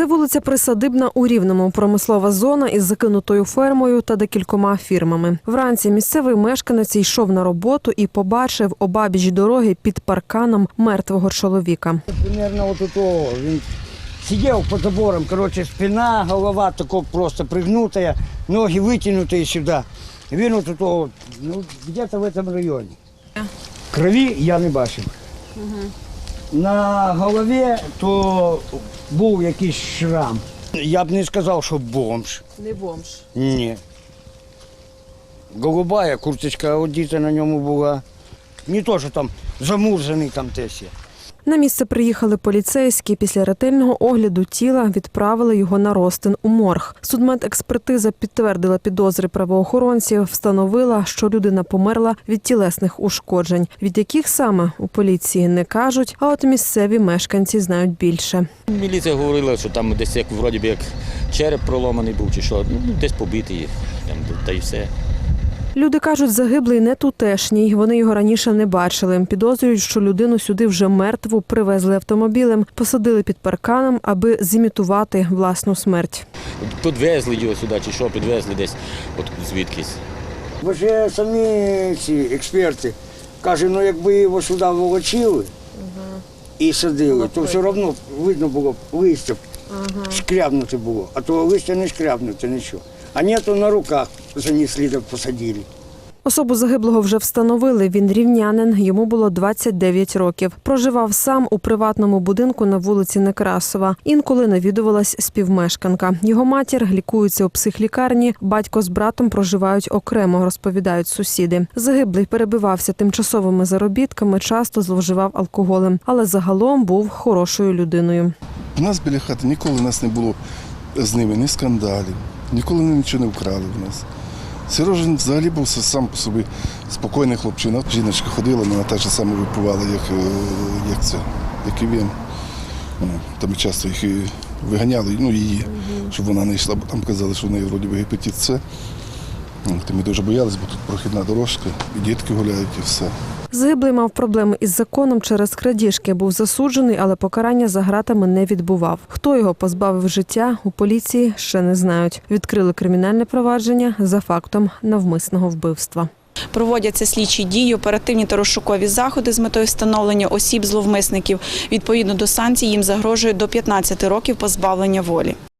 Це вулиця Присадибна у Рівному, промислова зона із закинутою фермою та декількома фірмами. Вранці місцевий мешканець йшов на роботу і побачив обабіч дороги під парканом мертвого чоловіка. Примерно вот у того. Він сидел под забором, короче, спина, голова тако просто пригнутая, ноги вытянутые сюда. Він от у того, ну, где-то в этом районе. Крові я не бачив. На голові то був якийсь шрам. Я б не сказав, що бомж. Не бомж. Ні. Голубая курточка одіта на ньому була. Не то, що там замурзаний там тесі. На місце приїхали поліцейські. Після ретельного огляду тіла відправили його на розтин у морг. Судмедекспертиза підтвердила підозри правоохоронців, встановила, що людина померла від тілесних ушкоджень, від яких саме у поліції не кажуть, а от місцеві мешканці знають більше. Міліція говорила, що там десь як вроді як череп проломаний був чи що, ну десь побитий, там, та й все. Люди кажуть, загиблий не тутешній. Вони його раніше не бачили. Підозрюють, що людину сюди вже мертву привезли автомобілем, посадили під парканом, аби зімітувати власну смерть. Підвезли його сюди чи що, підвезли десь от звідкись. Ви ж самі ці експерти кажуть, ну якби його сюди волочили і садили, то все одно видно було б листя шкрябнути було, а то листя не шкрябнути нічого. А ні, то на руках занесли да посадили. Особу загиблого вже встановили. Він рівнянин. Йому було 29 років. Проживав сам у приватному будинку на вулиці Некрасова. Інколи навідувалась співмешканка. Його матір лікується у психлікарні. Батько з братом проживають окремо, розповідають сусіди. Загиблий перебивався тимчасовими заробітками, часто зловживав алкоголем, але загалом був хорошою людиною. У нас біля хати ніколи нас не було з ними ні скандалів, ніколи нічого не вкрали в нас. Сережин взагалі був сам по собі спокійний хлопчина. Жіночка ходила, вона так же саме випивала, як, е, як це, як і він. Ну, Там часто їх і виганяли, ну її, щоб вона не йшла, бо там казали, що в неї вроді би гепатит С. Ми дуже боялися, бо тут прохідна дорожка, і дітки гуляють, і все. Загиблий мав проблеми із законом через крадіжки. Був засуджений, але покарання за ґратами не відбував. Хто його позбавив життя у поліції ще не знають. Відкрили кримінальне провадження за фактом навмисного вбивства. Проводяться слідчі дії, оперативні та розшукові заходи з метою встановлення осіб зловмисників. Відповідно до санкцій їм загрожує до 15 років позбавлення волі.